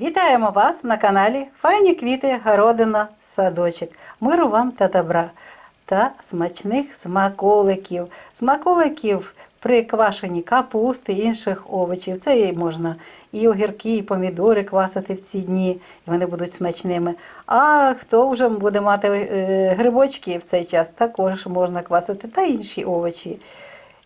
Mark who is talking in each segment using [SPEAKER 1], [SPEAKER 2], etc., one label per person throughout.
[SPEAKER 1] Вітаємо вас на каналі Файні квіти, городина, садочок. Миру вам та добра та смачних смаколиків. Смаколиків при квашенні капусти, інших овочів. Це і можна і огірки, і помідори квасити в ці дні, і вони будуть смачними. А хто вже буде мати е, грибочки в цей час, також можна квасити та інші овочі.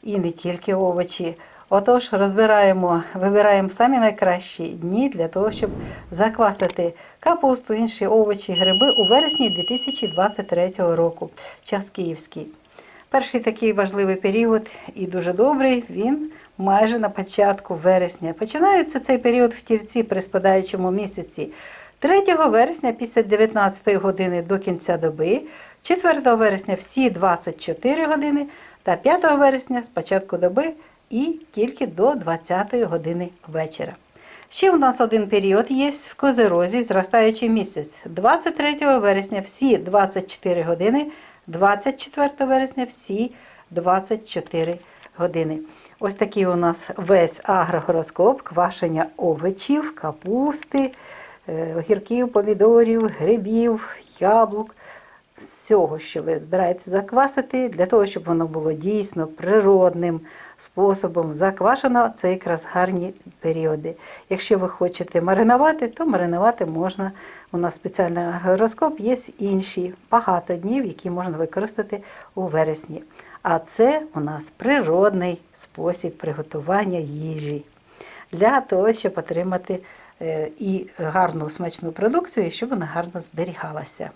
[SPEAKER 1] І не тільки овочі. Отож, розбираємо, вибираємо самі найкращі дні для того, щоб заквасити капусту, інші овочі, гриби у вересні 2023 року. Час київський. Перший такий важливий період і дуже добрий. Він майже на початку вересня. Починається цей період в тільці при спадаючому місяці. 3 вересня після 19 години до кінця доби, 4 вересня всі 24 години та 5 вересня з початку доби і тільки до 20 години вечора. Ще у нас один період є в Козерозі, зростаючий місяць. 23 вересня всі 24 години, 24 вересня всі 24 години. Ось такий у нас весь агрогороскоп, квашення овочів, капусти, е, огірків, помідорів, грибів, яблук. Всього, що ви збираєтеся заквасити, для того, щоб воно було дійсно природним способом заквашено, це якраз гарні періоди. Якщо ви хочете маринувати, то маринувати можна. У нас спеціальний гороскоп, є інші багато днів, які можна використати у вересні. А це у нас природний спосіб приготування їжі для того, щоб отримати е, і гарну смачну продукцію, і щоб вона гарно зберігалася.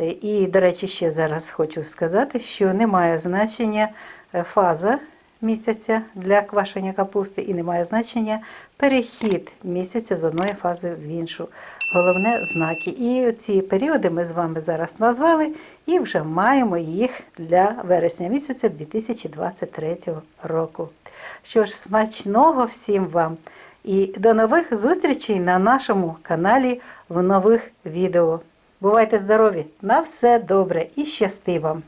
[SPEAKER 1] Е, І, до речі, ще зараз хочу сказати, що немає значення е, фаза місяця для квашення капусти і немає значення перехід місяця з одної фази в іншу. Головне знаки. І ці періоди ми з вами зараз назвали і вже маємо їх для вересня місяця 2023 року. Що ж, смачного всім вам! І до нових зустрічей на нашому каналі в нових відео. Бувайте здорові! На все добре і щасти вам!